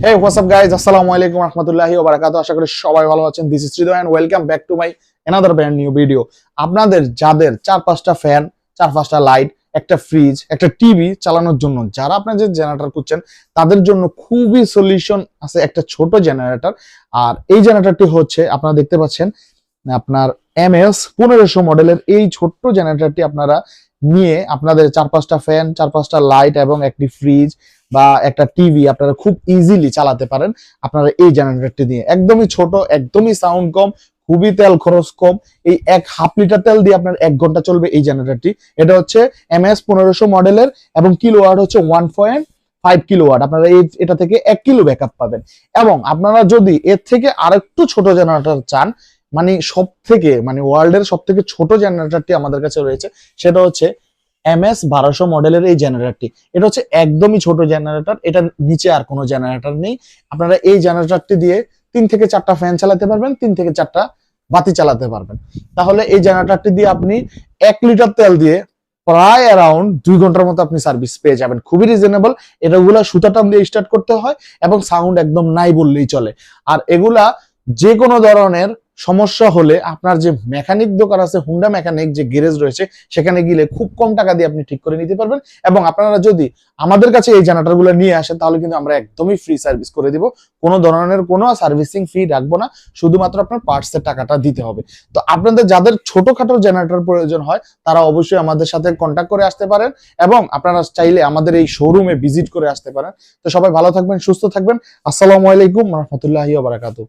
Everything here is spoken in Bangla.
হে হোয়াটসঅ্যাপ গাইজ আসসালামু আলাইকুম রহমতুল্লাহি ওয়া বারাকাতুহু আশা করি সবাই ভালো আছেন। This is Hriday welcome back to my another brand new video আপনাদের, যাদের চার পাঁচটা ফ্যান চার পাঁচটা লাইট একটা ফ্রিজ একটা টিভি চালানোর জন্য যারা আপনার যে জেনারেটর খুঁজছেন, তাদের জন্য খুবই সলিউশন আছে একটা ছোট জেনারেটর আর এই জেনারেটরটি হচ্ছে, আপনারা দেখতে পাচ্ছেন, আপনার এম এস পনেরোশো মডেলের এই ছোট্ট জেনারেটরটি আপনারা নিয়ে আপনাদের চার পাঁচটা ফ্যান চার পাঁচটা লাইট এবং একটি ফ্রিজ বা একটা টিভি আপনারা খুব ইজিলি চালাতে পারেন আপনারা এই জেনারেটরটি দিয়ে। একদমই ছোট, একদমই সাউন্ড কম, খুবই তেল খরচ কম। এই এক হাফ লিটার তেল দিয়ে আপনার এক ঘণ্টা চলবে এই জেনারেটরটি এটা হচ্ছে এম এস পনেরোশো মডেলের এবং কিলো ওয়াট হচ্ছে one point five kilowatt আপনারা এই, এটা থেকে এক কিলো ব্যাকআপ পাবেন। এবং আপনারা যদি এর থেকে আরেকটু ছোট জেনারেটর চান মানে সব থেকে মানে ওয়ার্ল্ডের সব থেকে ছোট জেনারেটরটি আমাদের কাছে রয়েছে, সেটা হচ্ছে এম এস বারোশো মডেলের এই জেনারেটরটি এটা হচ্ছে একদমই ছোট জেনারেটর এটা নিচে আর কোনো জেনারেটর নেই। আপনারা এই জেনারেটরটি দিয়ে তিন থেকে চারটা ফ্যান চালাতে পারবেন, তিন থেকে চারটা বাতি চালাতে পারবেন। তাহলে এই জেনারেটরটি দিয়ে আপনি এক লিটার তেল দিয়ে প্রায় অ্যারাউন্ড দুই ঘণ্টার মতো আপনি সার্ভিস পেয়ে যাবেন। খুবই রিজনেবল এটাগুলা সুতা টান দিয়ে স্টার্ট করতে হয় এবং সাউন্ড একদম নাই বললেই চলে। আর এগুলা যে কোনো ধরনের সমস্যা হলে আপনার যে মেকানিক দোকান আছে হুন্ডা মেকানিক যে গ্যারেজ রয়েছে, সেখানে গেলে খুব কম টাকা দিয়ে আপনি ঠিক করে নিতে পারবেন এবং আপনারা যদি আমাদের কাছে এই জেনারেটরগুলো নিয়ে আসেন, তাহলে কিন্তু আমরা একদমই ফ্রি সার্ভিস করে দিব। কোনো ধরনের কোনো সার্ভিসিং ফি রাখব না, শুধুমাত্র আপনার পার্টসের টাকাটা দিতে হবে। তো আপনাদের যাদের ছোটখাটো জেনারেটর প্রয়োজন হয়, তারা অবশ্যই আমাদের সাথে কন্ট্যাক্ট করে আসতে পারেন এবং আপনারা চাইলে আমাদের এই শোরুমে ভিজিট করে আসতে পারেন। তো সবাই ভালো থাকবেন, সুস্থ থাকবেন। আসসালামু আলাইকুম রহমতুল্লাহি বারাকাতু